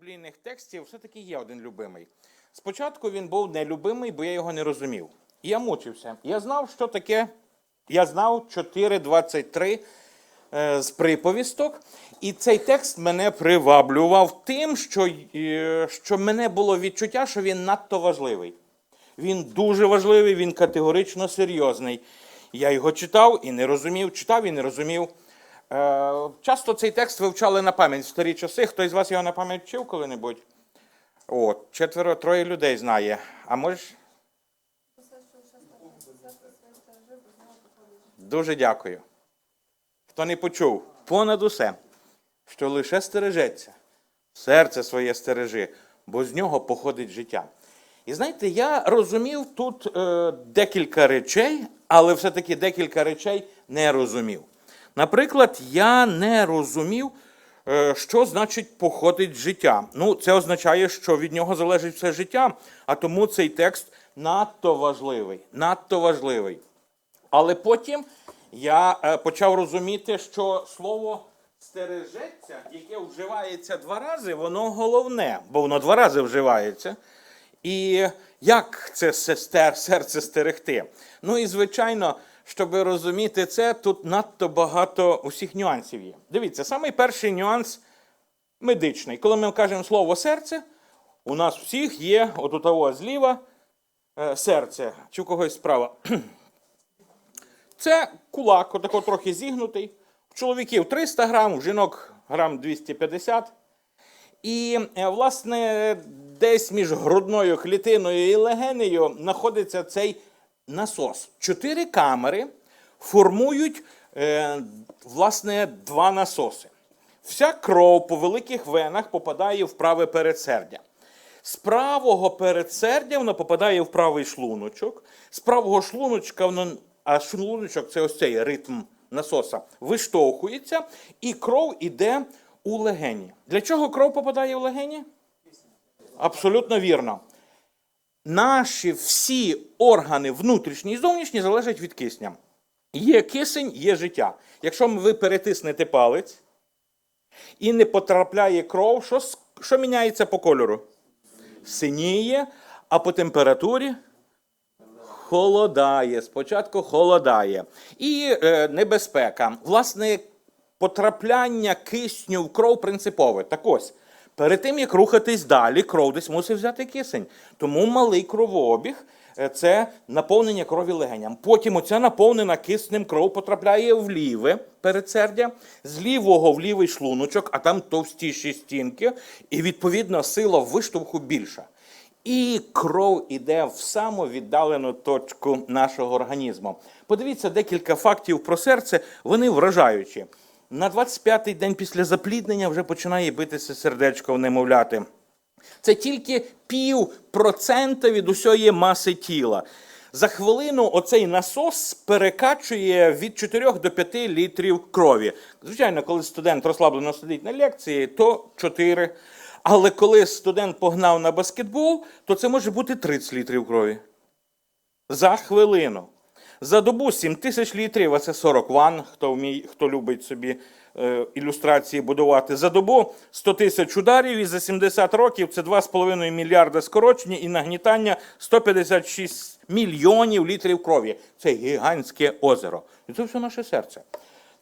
біблійних текстів все-таки є один любимий. Спочатку він був нелюбимий, бо я його не розумів. І я мучився. Я знав, що таке. Я знав 4.23 е, з приповісток, і цей текст мене приваблював тим, що, е, що мене було відчуття, що він надто важливий. Він дуже важливий, він категорично серйозний. Я його читав і не розумів, читав і не розумів. Е, часто цей текст вивчали на пам'ять в старі часи. Хтось з вас його на пам'ять вчив коли-небудь? О, четверо, троє людей знає. А можеш? Дуже дякую. Хто не почув, понад усе, що лише стережеться, серце своє стережи, бо з нього походить життя. І знаєте, я розумів тут е, декілька речей, але все-таки декілька речей не розумів. Наприклад, я не розумів, е, що значить походить життя. Ну, це означає, що від нього залежить все життя, а тому цей текст надто важливий, надто важливий. Але потім я е, почав розуміти, що слово стережеться, яке вживається два рази, воно головне, бо воно два рази вживається. І як це серце стерегти? Ну і звичайно, щоб розуміти це, тут надто багато усіх нюансів є. Дивіться, самий перший нюанс медичний. Коли ми кажемо слово серце, у нас всіх є, от у того зліва, е, серце, чи у когось справа. Це кулак, отако трохи зігнутий. У чоловіків 300 грам, у жінок грам 250. І, е, власне, десь між грудною клітиною і легенею знаходиться цей насос. Чотири камери формують, е, власне, два насоси. Вся кров по великих венах попадає в праве передсердя. З правого передсердя воно попадає в правий шлуночок. З правого шлуночка воно, а шлуночок це ось цей ритм насоса, виштовхується, і кров іде у легені. Для чого кров попадає в легені? Абсолютно вірно. Наші всі органи внутрішні і зовнішні залежать від кисня. Є кисень, є життя. Якщо ви перетиснете палець і не потрапляє кров, що, що міняється по кольору? Синіє, а по температурі холодає. Спочатку холодає. І е, небезпека. Власне, потрапляння кисню в кров принципове. Так ось, перед тим як рухатись далі, кров десь мусить взяти кисень. Тому малий кровообіг е, це наповнення крові легеням. Потім оця наповнена киснем кров потрапляє в ліве передсердя, з лівого в лівий шлуночок, а там товстіші стінки, і відповідно сила виштовху більша. І кров іде в самовіддалену точку нашого організму. Подивіться декілька фактів про серце, вони вражаючі. На 25-й день після запліднення вже починає битися сердечко в немовляти. Це тільки пів процента від усієї маси тіла. За хвилину оцей насос перекачує від 4 до 5 літрів крові. Звичайно, коли студент розслаблено сидить на лекції, то 4. Але коли студент погнав на баскетбол, то це може бути 30 літрів крові. За хвилину. За добу 7 тисяч літрів, а це 40 ван, хто, вміє, хто любить собі е, ілюстрації будувати. За добу 100 тисяч ударів і за 70 років це 2,5 мільярда скорочення і нагнітання 156 мільйонів літрів крові. Це гігантське озеро. І це все наше серце.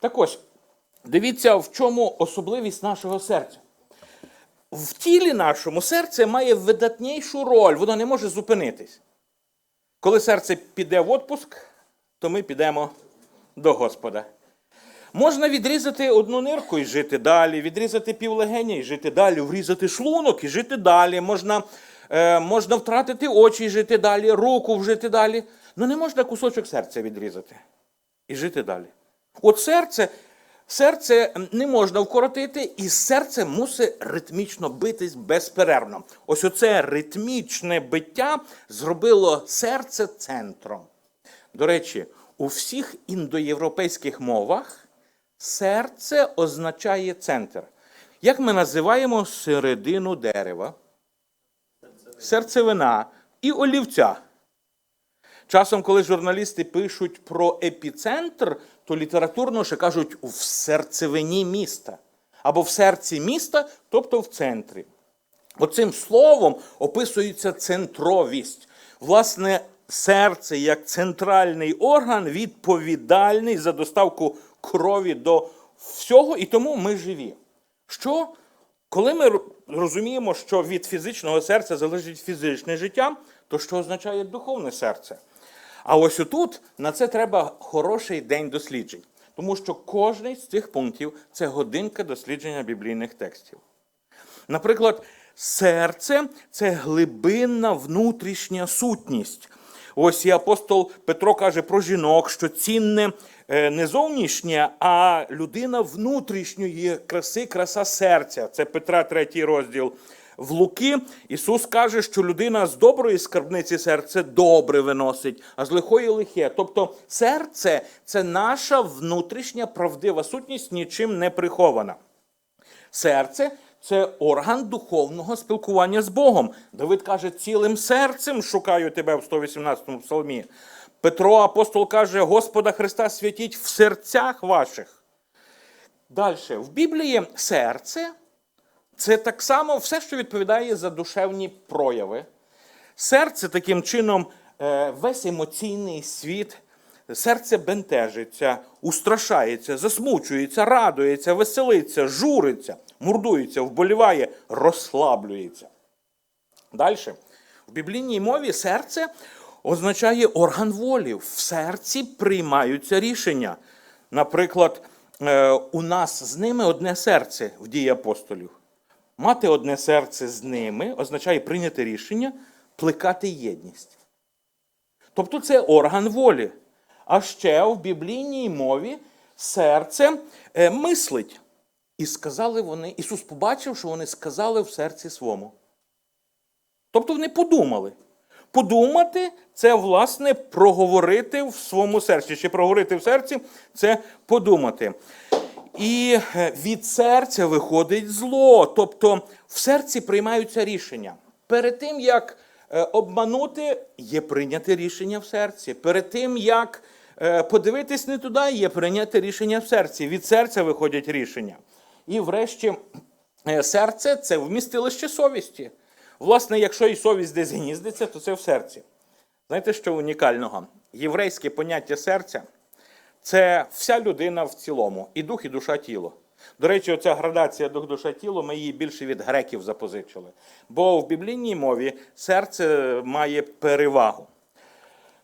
Так ось, дивіться, в чому особливість нашого серця. В тілі нашому серце має видатнішу роль, воно не може зупинитись. Коли серце піде в отпуск, то ми підемо до Господа. Можна відрізати одну нирку і жити далі, відрізати півлегеня і жити далі, врізати шлунок і жити далі. Можна, е, можна втратити очі і жити далі, руку вжити далі. Ну не можна кусочок серця відрізати і жити далі. От серце, серце не можна вкоротити, і серце мусить ритмічно битись безперервно. Ось оце ритмічне биття зробило серце центром. До речі, у всіх індоєвропейських мовах серце означає центр. Як ми називаємо середину дерева? Серцевина і олівця. Часом, коли журналісти пишуть про епіцентр, то літературно ще кажуть в серцевині міста. Або в серці міста, тобто в центрі. Оцим словом описується центровість. Власне, серце як центральний орган відповідальний за доставку крові до всього, і тому ми живі. Що, коли ми розуміємо, що від фізичного серця залежить фізичне життя, то що означає духовне серце? А ось отут на це треба хороший день досліджень, тому що кожний з цих пунктів це годинка дослідження біблійних текстів. Наприклад, серце це глибинна внутрішня сутність. Ось і апостол Петро каже про жінок, що цінне е, не зовнішнє, а людина внутрішньої краси, краса серця. Це Петра, третій розділ. В Луки Ісус каже, що людина з доброї скарбниці серце добре виносить, а з лихої лихе. Тобто серце це наша внутрішня правдива сутність, нічим не прихована. Серце це орган духовного спілкування з Богом. Давид каже, цілим серцем шукаю тебе в 118-му псалмі. Петро апостол каже, Господа Христа святіть в серцях ваших. Далі, в Біблії серце це так само все, що відповідає за душевні прояви. Серце таким чином, е, весь емоційний світ, серце бентежиться, устрашається, засмучується, радується, веселиться, журиться, мурдується, вболіває, розслаблюється. Далі. В біблійній мові серце означає орган волі. В серці приймаються рішення. Наприклад, е, у нас з ними одне серце в дії апостолів. Мати одне серце з ними означає прийняти рішення, плекати єдність. Тобто це орган волі. А ще в біблійній мові серце е, мислить. І сказали вони, Ісус побачив, що вони сказали в серці своєму. Тобто вони подумали. Подумати це, власне, проговорити в своєму серці. Чи проговорити в серці це подумати. І е, від серця виходить зло. Тобто в серці приймаються рішення. Перед тим, як е, обманути, є прийняте рішення в серці. Перед тим, як е, подивитись не туди, є прийняте рішення в серці. Від серця виходять рішення. І врешті е, серце це вмістилище совісті. Власне, якщо і совість десь гніздиться, то це в серці. Знаєте, що унікального? Єврейське поняття серця це вся людина в цілому, і дух, і душа тіло. До речі, оця градація дух, душа, тіло, ми її більше від греків запозичили. Бо в біблійній мові серце має перевагу.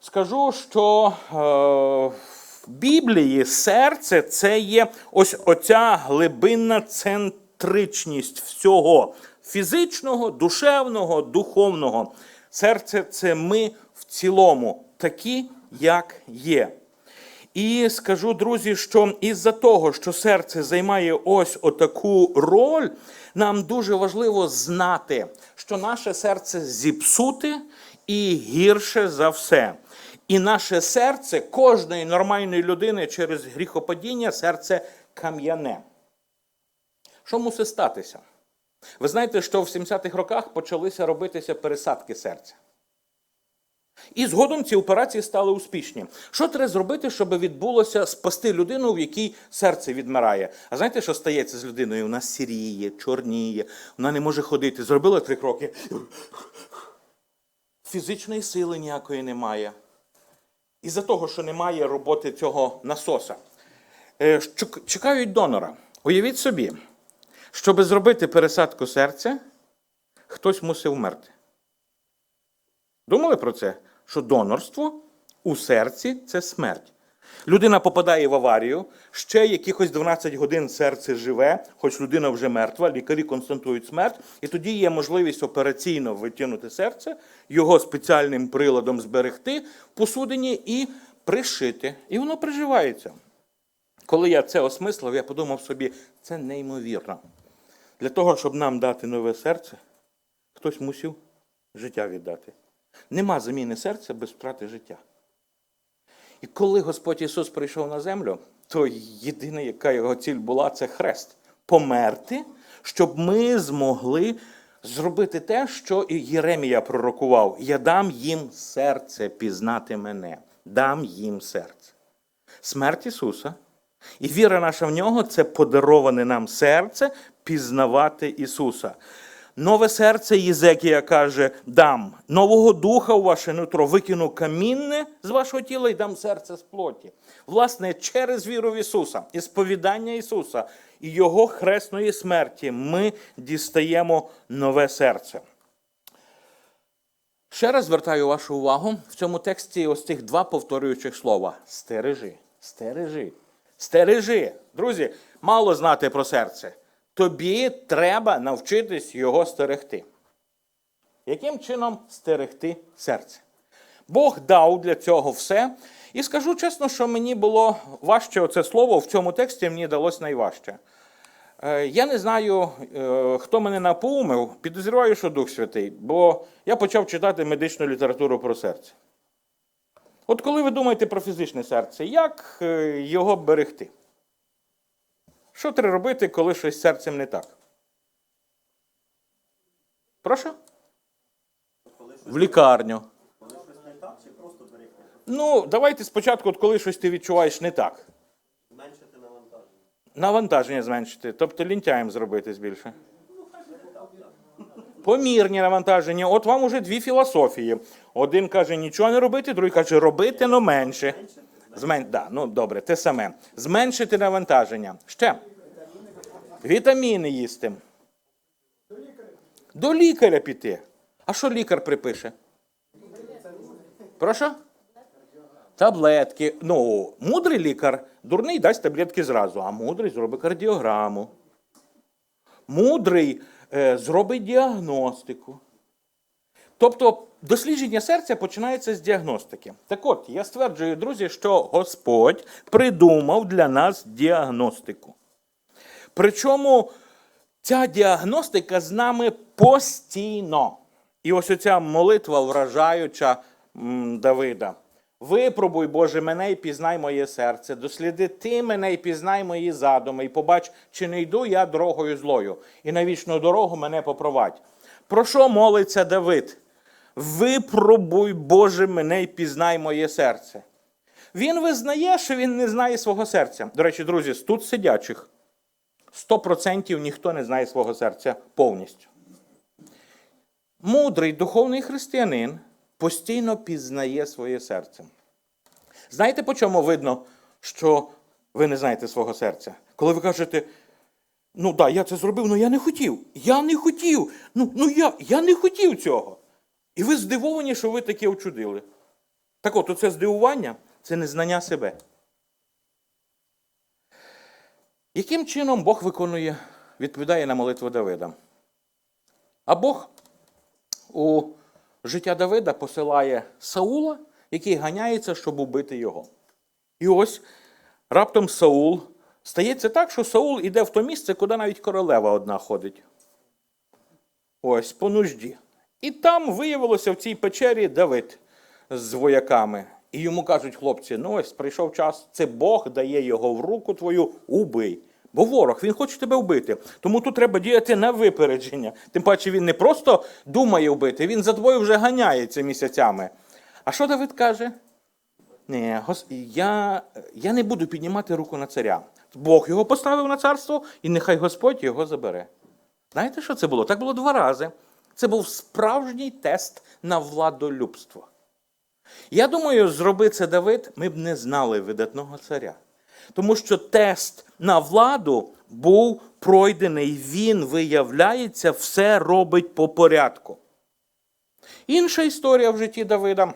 Скажу, що е, в Біблії серце це є ось оця глибинна центричність всього фізичного, душевного, духовного. Серце це ми в цілому, такі, як є. І скажу, друзі, що із-за того, що серце займає ось отаку роль, нам дуже важливо знати, що наше серце зіпсуте і гірше за все. І наше серце кожної нормальної людини через гріхопадіння серце кам'яне. Що мусить статися? Ви знаєте, що в 70-х роках почалися робитися пересадки серця. І згодом ці операції стали успішні. Що треба зробити, щоб відбулося спасти людину, в якій серце відмирає? А знаєте, що стається з людиною? Вона сіріє, чорніє, вона не може ходити. Зробила три кроки. Фізичної сили ніякої немає. Із-за того, що немає роботи цього насоса. Е, Чекають донора. Уявіть собі, щоб зробити пересадку серця, хтось мусив вмерти. Думали про це? Що донорство у серці це смерть. Людина попадає в аварію, ще якихось 12 годин серце живе, хоч людина вже мертва, лікарі констатують смерть, і тоді є можливість операційно витягнути серце, його спеціальним приладом зберегти в посудині і пришити. І воно приживається. Коли я це осмислив, я подумав собі, це неймовірно. Для того, щоб нам дати нове серце, хтось мусив життя віддати. Нема заміни серця без втрати життя. І коли Господь Ісус прийшов на землю, то єдине, яка його ціль була, це хрест. Померти, щоб ми змогли зробити те, що і Єремія пророкував. Я дам їм серце пізнати мене, дам їм серце. Смерть Ісуса і віра наша в нього це подароване нам серце пізнавати Ісуса. Нове серце Єзекія каже: дам нового духа у ваше нутро, викину камінне з вашого тіла і дам серце з плоті. Власне, через віру в Ісуса, і сповідання Ісуса і Його хресної смерті ми дістаємо нове серце. Ще раз звертаю вашу увагу в цьому тексті ось цих два повторюючих слова: стережи, стережи, стережи. Друзі, мало знати про серце. Тобі треба навчитись його стерегти. Яким чином стерегти серце? Бог дав для цього все. І скажу чесно, що мені було важче оце слово в цьому тексті мені далось найважче. Е, Я не знаю, е, хто мене напоумив, підозрюваю, що Дух Святий, бо я почав читати медичну літературу про серце. От коли ви думаєте про фізичне серце, як е, його берегти? Що треба робити, коли щось серцем не так? Прошу? В лікарню. Коли щось не так, чи просто переходити? Ну, давайте спочатку, от коли щось ти відчуваєш не так. Зменшити навантаження. Навантаження зменшити, тобто лінтяєм зробити збільше. Помірні навантаження. От вам уже дві філософії. Один каже нічого не робити, другий каже робити, но менше. Змен... Да, ну добре, те саме. Зменшити навантаження. Ще. Вітаміни їсти. До лікаря піти. А що лікар припише? Прошу? Таблетки. Ну, мудрий лікар, дурний дасть таблетки зразу, а мудрий зробить кардіограму. Мудрий е, зробить діагностику. Тобто дослідження серця починається з діагностики. Так от, я стверджую, друзі, що Господь придумав для нас діагностику. Причому ця діагностика з нами постійно. І ось оця молитва вражаюча Давида. Випробуй, Боже, мене і пізнай моє серце, досліди ти мене і пізнай мої задуми, і побач, чи не йду я дорогою злою, і на вічну дорогу мене попровадь. Про що молиться Давид? Випробуй, Боже, мене і пізнай моє серце. Він визнає, що він не знає свого серця. До речі, друзі, з тут сидячих 100% ніхто не знає свого серця повністю. Мудрий духовний християнин постійно пізнає своє серце. Знаєте, по чому видно, що ви не знаєте свого серця? Коли ви кажете, ну так, я це зробив, але я не хотів. Я не хотів. Ну, ну я, я не хотів цього. І ви здивовані, що ви таке очудили. Так от, оце здивування це незнання себе. Яким чином Бог виконує, відповідає на молитву Давида? А Бог у життя Давида посилає Саула, який ганяється, щоб убити його. І ось раптом Саул стається так, що Саул іде в то місце, куди навіть королева одна ходить. Ось по нужді. І там виявилося в цій печері Давид з вояками. І йому кажуть хлопці: ну ось прийшов час, це Бог дає його в руку твою, убий. Бо ворог, він хоче тебе вбити. Тому тут треба діяти на випередження. Тим паче він не просто думає вбити, він за тобою вже ганяється місяцями. А що Давид каже? Ні, я, я не буду піднімати руку на царя. Бог його поставив на царство, і нехай Господь його забере. Знаєте, що це було? Так було два рази. Це був справжній тест на владолюбство. Я думаю, зроби це Давид, ми б не знали видатного царя. Тому що тест на владу був пройдений, він, виявляється, все робить по порядку. Інша історія в житті Давида.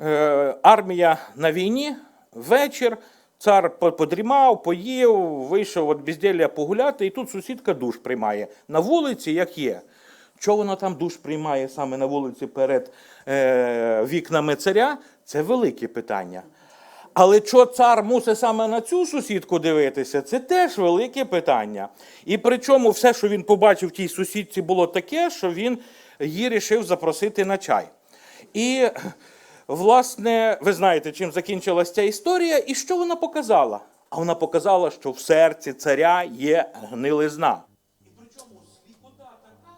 Е, армія на війні, вечір, цар подрімав, поїв, вийшов від безділля погуляти, і тут сусідка душ приймає. На вулиці, як є. Чого вона там душ приймає саме на вулиці перед е, вікнами царя, це велике питання. Але що цар мусить саме на цю сусідку дивитися, це теж велике питання. І причому все, що він побачив в тій сусідці, було таке, що він її рішив запросити на чай. І, власне, ви знаєте, чим закінчилася ця історія, і що вона показала? А вона показала, що в серці царя є гнилизна. І причому сліпота така,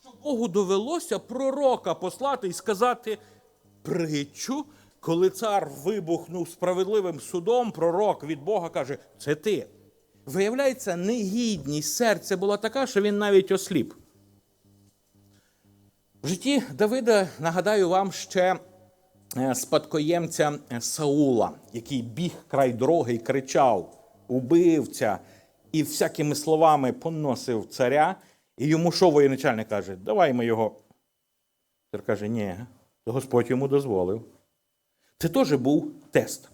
що Богу довелося пророка послати і сказати притчу, коли цар вибухнув справедливим судом, пророк від Бога каже: це ти. Виявляється, негідність серця була така, що він навіть осліп. В житті Давида нагадаю вам ще спадкоємця е, Саула, який біг край дороги і кричав: убивця, і всякими словами поносив царя. І йому що воєначальник каже? Давай ми його. Цар каже, ні, Господь йому дозволив. Це теж був тест.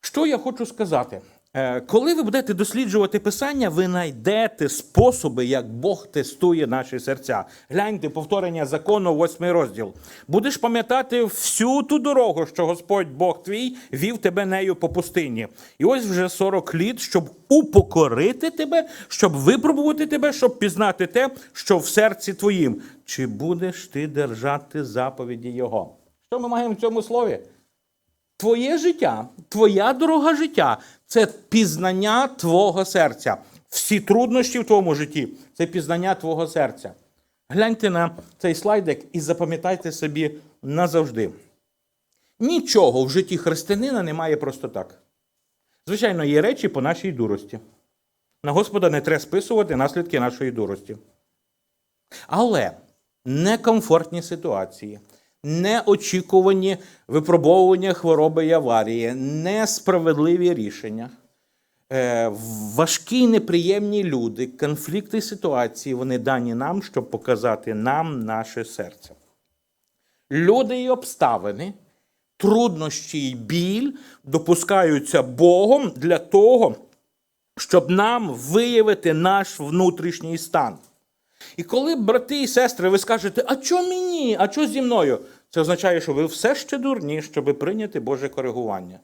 Що я хочу сказати? Е, Коли ви будете досліджувати писання, ви знайдете способи, як Бог тестує наші серця. Гляньте повторення закону, восьмий розділ. Будеш пам'ятати всю ту дорогу, що Господь Бог твій вів тебе нею по пустині. І ось вже 40 літ, щоб упокорити тебе, щоб випробувати тебе, щоб пізнати те, що в серці твоїм. Чи будеш ти держати заповіді Його? Що ми маємо в цьому слові? Твоє життя, твоя дорога життя це пізнання твого серця. Всі труднощі в твоєму житті це пізнання твого серця. Гляньте на цей слайдик і запам'ятайте собі назавжди. Нічого в житті християнина немає просто так. Звичайно, є речі по нашій дурості. На Господа не треба списувати наслідки нашої дурості. Але некомфортні ситуації, неочікувані випробовування хвороби і аварії, несправедливі рішення, е, важкі неприємні люди, конфлікти ситуації вони дані нам, щоб показати нам наше серце. Люди і обставини, труднощі і біль допускаються Богом для того, щоб нам виявити наш внутрішній стан. І коли, брати і сестри, ви скажете, а що мені, а що зі мною? Це означає, що ви все ще дурні, щоб прийняти Боже коригування.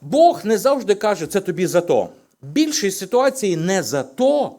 Бог не завжди каже, це тобі за то. Більшість ситуацій не за то,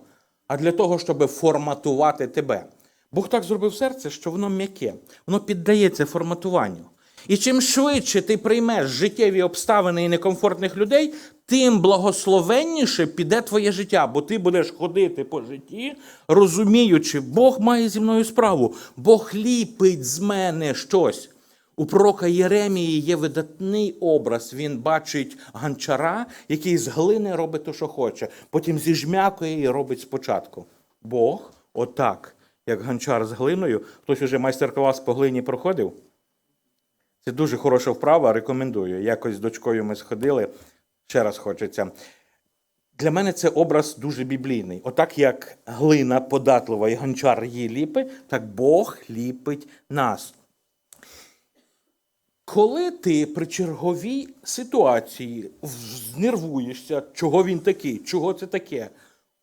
а для того, щоб форматувати тебе. Бог так зробив серце, що воно м'яке, воно піддається форматуванню. І чим швидше ти приймеш життєві обставини і некомфортних людей, тим благословенніше піде твоє життя, бо ти будеш ходити по житті, розуміючи, Бог має зі мною справу, Бог ліпить з мене щось. У пророка Єремії є видатний образ. Він бачить ганчара, який з глини робить те, що хоче, потім зіжмякує і робить спочатку. Бог, отак, як ганчар з глиною, хтось уже майстер-клас по глині проходив. Це дуже хороша вправа, рекомендую. Якось з дочкою ми сходили, ще раз хочеться. Для мене це образ дуже біблійний. Отак як глина податлива і гончар її ліпить, так Бог ліпить нас. Коли ти при черговій ситуації знервуєшся, чого він такий, чого це таке,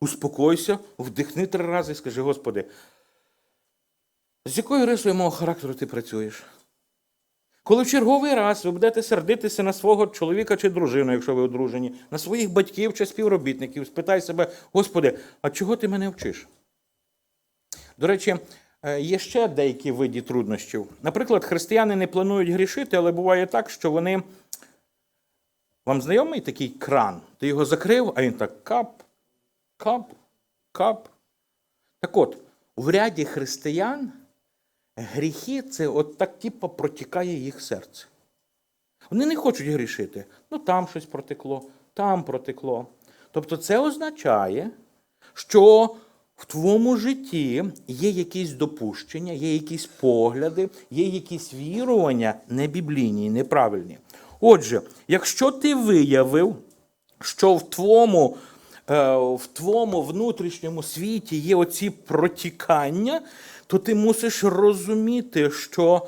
успокойся, вдихни три рази і скажи, Господи, з якою рисою мого характеру ти працюєш? Коли в черговий раз ви будете сердитися на свого чоловіка чи дружину, якщо ви одружені, на своїх батьків чи співробітників, спитай себе, Господи, а чого ти мене вчиш? До речі, е, є ще деякі види труднощів. Наприклад, християни не планують грішити, але буває так, що вони. Вам знайомий такий кран? Ти його закрив, а він так кап, кап, кап. Так от, в ряді християн гріхи це от так типу протікає їх серце. Вони не хочуть грішити. Ну там щось протекло, там протекло. Тобто це означає, що в твоєму житті є якісь допущення, є якісь погляди, є якісь вірування небіблійні, неправильні. Отже, якщо ти виявив, що в твоєму, е, в твоєму внутрішньому світі є оці протікання, то ти мусиш розуміти, що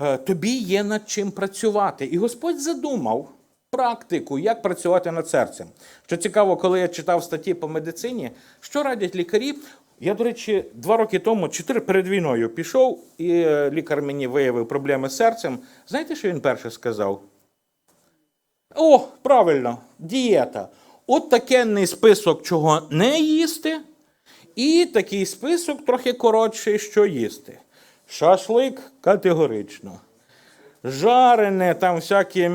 е, тобі є над чим працювати. І Господь задумав практику, як працювати над серцем. Що цікаво, коли я читав статті по медицині, що радять лікарі. Я, до речі, два роки тому, чотири перед війною, пішов, і е, лікар мені виявив проблеми з серцем. Знаєте, що він перше сказав? О, правильно, дієта. От такенний список, чого не їсти, і такий список трохи коротший, що їсти. Шашлик категорично. Жарене, там всяке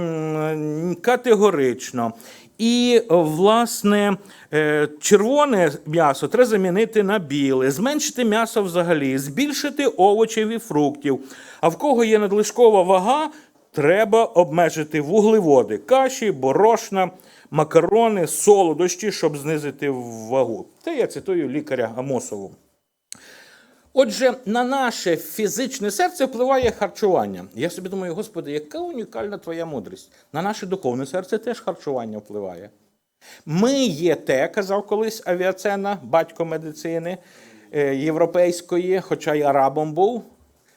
категорично. І, власне, е, червоне м'ясо треба замінити на біле, зменшити м'ясо взагалі, збільшити овочів і фруктів. А в кого є надлишкова вага, треба обмежити вуглеводи, каші, борошна, макарони, солодощі, щоб знизити вагу. Це я цитую лікаря Амосову. Отже, на наше фізичне серце впливає харчування. Я собі думаю, Господи, яка унікальна твоя мудрість. На наше духовне серце теж харчування впливає. Ми є те, казав колись авіацена, батько медицини е, європейської, хоча й арабом був.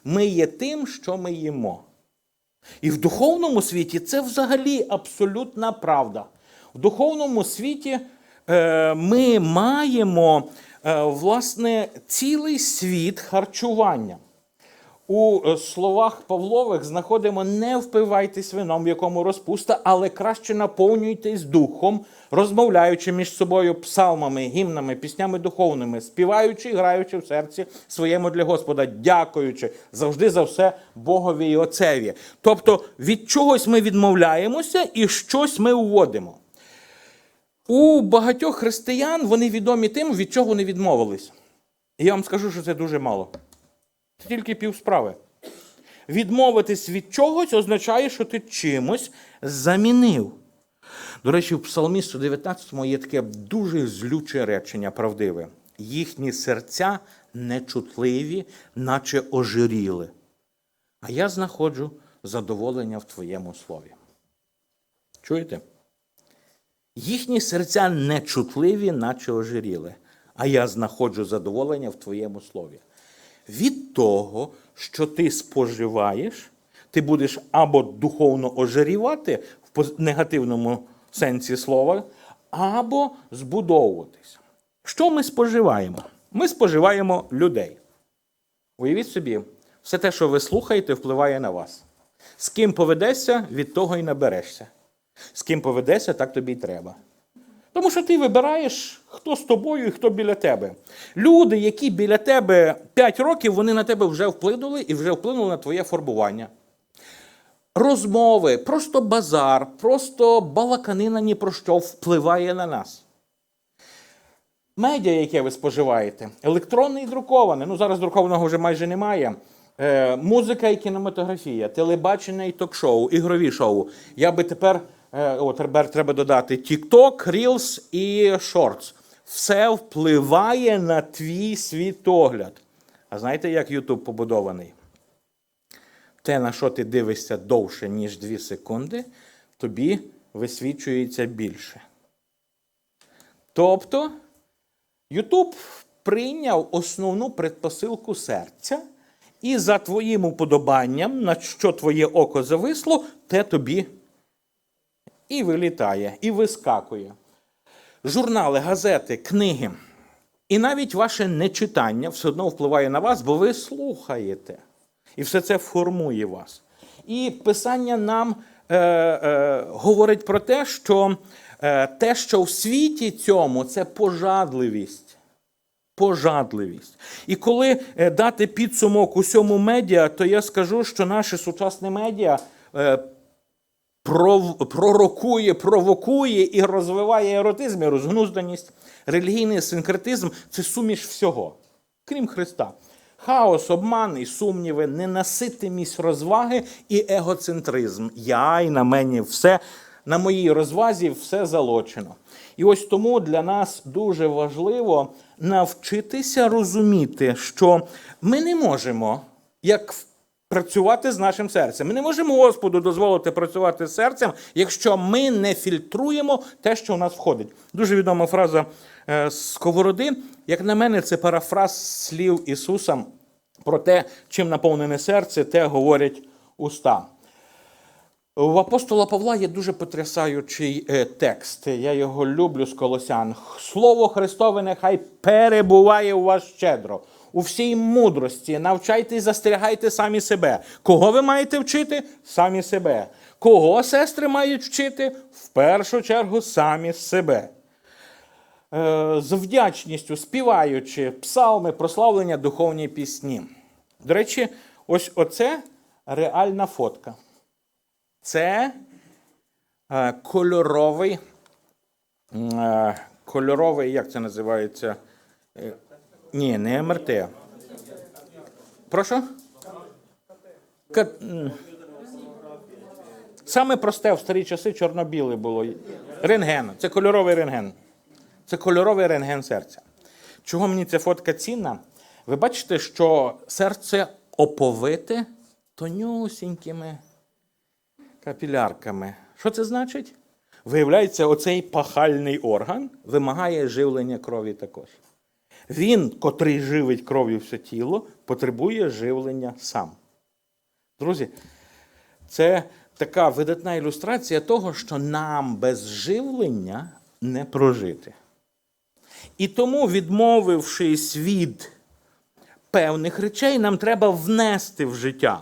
Ми є тим, що ми їмо. І в духовному світі це взагалі абсолютна правда. В духовному світі е, ми маємо е, власне цілий світ харчування. У е, словах Павлових знаходимо не впивайтесь вином, в якому розпуста, але краще наповнюйтесь духом, розмовляючи між собою псалмами, гімнами, піснями духовними, співаючи і граючи в серці своєму для Господа, дякуючи завжди за все Богові і Отцеві. Тобто від чогось ми відмовляємося і щось ми уводимо. У багатьох християн вони відомі тим, від чого вони відмовились. І я вам скажу, що це дуже мало. Це тільки півсправи. Відмовитись від чогось означає, що ти чимось замінив. До речі, в Псалмі 119 є таке дуже злюче речення правдиве. Їхні серця нечутливі, наче ожиріли. А я знаходжу задоволення в твоєму слові. Чуєте? Їхні серця нечутливі, наче ожиріли, а я знаходжу задоволення в твоєму слові. Від того, що ти споживаєш, ти будеш або духовно ожирівати в негативному сенсі слова, або збудовуватись. Що ми споживаємо? Ми споживаємо людей. Уявіть собі, все те, що ви слухаєте, впливає на вас. З ким поведешся, від того і наберешся. З ким поведешся, так тобі й треба. Тому що ти вибираєш, хто з тобою і хто біля тебе. Люди, які біля тебе 5 років, вони на тебе вже вплинули і вже вплинули на твоє формування. Розмови, просто базар, просто балаканина ні про що впливає на нас. Медіа, яке ви споживаєте, електронне і друковане. Ну зараз друкованого вже майже немає. Е, музика і кінематографія, телебачення і ток-шоу, ігрові шоу. Я би тепер, о, тепер треба додати TikTok, Reels і Shorts. Все впливає на твій світогляд. А знаєте, як YouTube побудований? Те, на що ти дивишся довше, ніж 2 секунди, тобі висвічується більше. Тобто, Ютуб прийняв основну предпосилку серця, і за твоїм уподобанням, на що твоє око зависло, те тобі і вилітає, і вискакує. Журнали, газети, книги. І навіть ваше нечитання все одно впливає на вас, бо ви слухаєте. І все це формує вас. І писання нам е, е, говорить про те, що е, те, що в світі цьому, це пожадливість. Пожадливість. І коли е, дати підсумок усьому медіа, то я скажу, що наше сучасне медіа е, пророкує, провокує і розвиває еротизм і розгнузданість, релігійний синкретизм це суміш всього, крім Христа. Хаос, обман і сумніви, ненаситимість розваги і егоцентризм. Я і на мені все, на моїй розвазі все залочено. І ось тому для нас дуже важливо навчитися розуміти, що ми не можемо, як працювати з нашим серцем. Ми не можемо Господу дозволити працювати з серцем, якщо ми не фільтруємо те, що в нас входить. Дуже відома фраза е, Сковороди. Як на мене, це парафраз слів Ісуса про те, чим наповнене серце, те говорять уста. В апостола Павла є дуже потрясаючий е, текст. Я його люблю з колосян. Слово Христове нехай перебуває у вас щедро. У всій мудрості навчайте і застерігайте самі себе. Кого ви маєте вчити? Самі себе. Кого сестри мають вчити? В першу чергу самі себе. Е, З вдячністю співаючи псалми, прославлення, духовні пісні. До речі, ось оце реальна фотка. Це е, кольоровий, е, кольоровий, як це називається? Ні, не МРТ. Прошу? М. Саме просте в старі часи чорно-біле було. Рентген. Це кольоровий рентген. Це кольоровий рентген серця. Чого мені ця фотка цінна? Ви бачите, що серце оповите тонюсінькими капілярками. Що це значить? Виявляється, оцей пахальний орган вимагає живлення крові також. Він, котрий живить кров'ю все тіло, потребує живлення сам. Друзі, це така видатна ілюстрація того, що нам без живлення не прожити. І тому, відмовившись від певних речей, нам треба внести в життя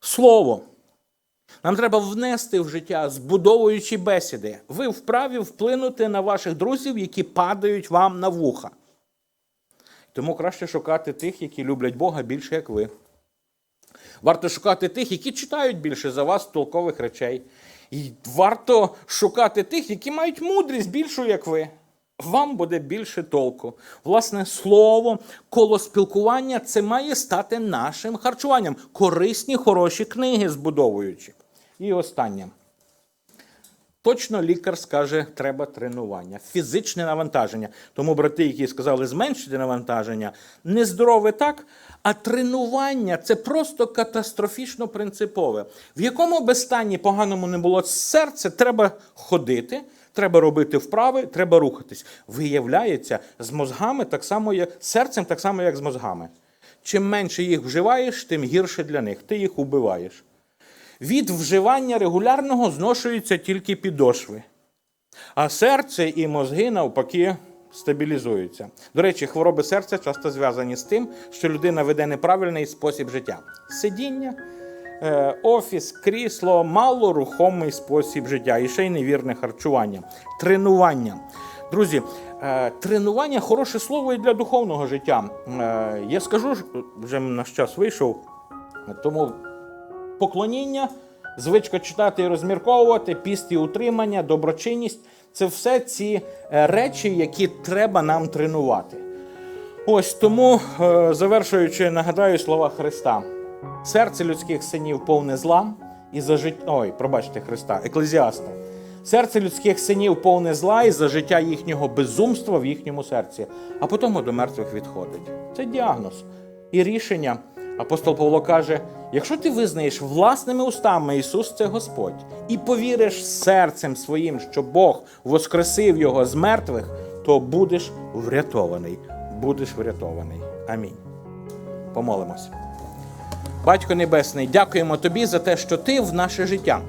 слово. Нам треба внести в життя, збудовуючи бесіди. Ви вправі вплинути на ваших друзів, які падають вам на вуха. Тому краще шукати тих, які люблять Бога більше, як ви. Варто шукати тих, які читають більше за вас толкових речей. І варто шукати тих, які мають мудрість більшу, як ви. Вам буде більше толку. Власне, слово, коло спілкування це має стати нашим харчуванням. Корисні, хороші книги збудовуючи. І останнє. Точно лікар скаже, треба тренування, фізичне навантаження. Тому брати, які сказали зменшити навантаження, нездорове так, а тренування це просто катастрофічно принципове. В якому би стані поганому не було серце, треба ходити, треба робити вправи, треба рухатись. Виявляється, з мозгами так само, як серцем, так само, як з мозгами. Чим менше їх вживаєш, тим гірше для них. Ти їх убиваєш. Від вживання регулярного зношуються тільки підошви. А серце і мозги, навпаки, стабілізуються. До речі, хвороби серця часто зв'язані з тим, що людина веде неправильний спосіб життя. Сидіння, е, офіс, крісло, малорухомий спосіб життя і ще й невірне харчування, тренування. Друзі, е, тренування хороше слово і для духовного життя. Е, Я скажу, вже наш час вийшов, тому поклоніння, звичка читати і розмірковувати, піст і утримання, доброчинність це все ці е, речі, які треба нам тренувати. Ось тому, е, завершуючи, нагадаю слова Христа: серце людських синів повне зла і за життя. Ой, пробачте Христа, еклезіаста. Серце людських синів повне зла і за життя їхнього безумства в їхньому серці, а потім до мертвих відходить. Це діагноз. І рішення. Апостол Павло каже: якщо ти визнаєш власними устами Ісус це Господь, і повіриш серцем своїм, що Бог воскресив його з мертвих, то будеш врятований. Будеш врятований. Амінь. Помолимось. Батько Небесний, дякуємо тобі за те, що ти в наше життя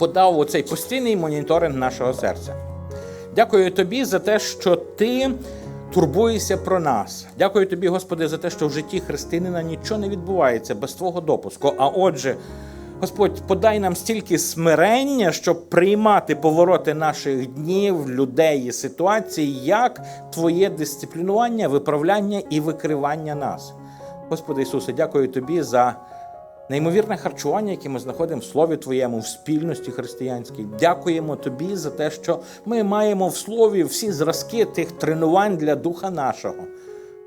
подав оцей постійний моніторинг нашого серця. Дякую тобі за те, що ти турбуєшся про нас. Дякую тобі, Господи, за те, що в житті християнина нічого не відбувається без Твого допуску. А отже, Господь, подай нам стільки смирення, щоб приймати повороти наших днів, людей і ситуацій, як Твоє дисциплінування, виправляння і викривання нас. Господи Ісусе, дякую Тобі за неймовірне харчування, яке ми знаходимо в Слові Твоєму, в спільності християнській. Дякуємо Тобі за те, що ми маємо в Слові всі зразки тих тренувань для духа нашого.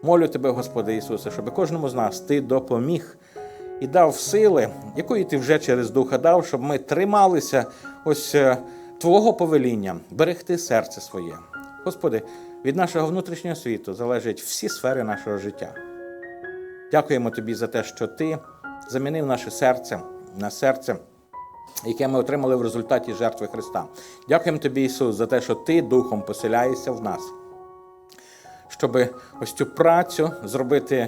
Молю Тебе, Господи Ісусе, щоб кожному з нас Ти допоміг і дав сили, якої ти вже через духа дав, щоб ми трималися ось е, Твого повеління, берегти серце своє. Господи, від нашого внутрішнього світу залежать всі сфери нашого життя. Дякуємо тобі за те, що ти замінив наше серце на серце, яке ми отримали в результаті жертви Христа. Дякуємо тобі, Ісус, за те, що ти духом поселяєшся в нас, щоб ось цю працю зробити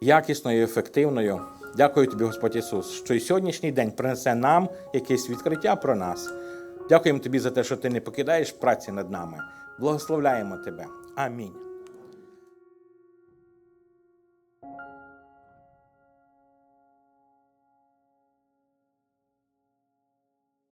якісною і ефективною. Дякую тобі, Господь Ісус, що і сьогоднішній день принесе нам якесь відкриття про нас. Дякуємо тобі за те, що ти не покидаєш праці над нами. Благословляємо тебе. Амінь.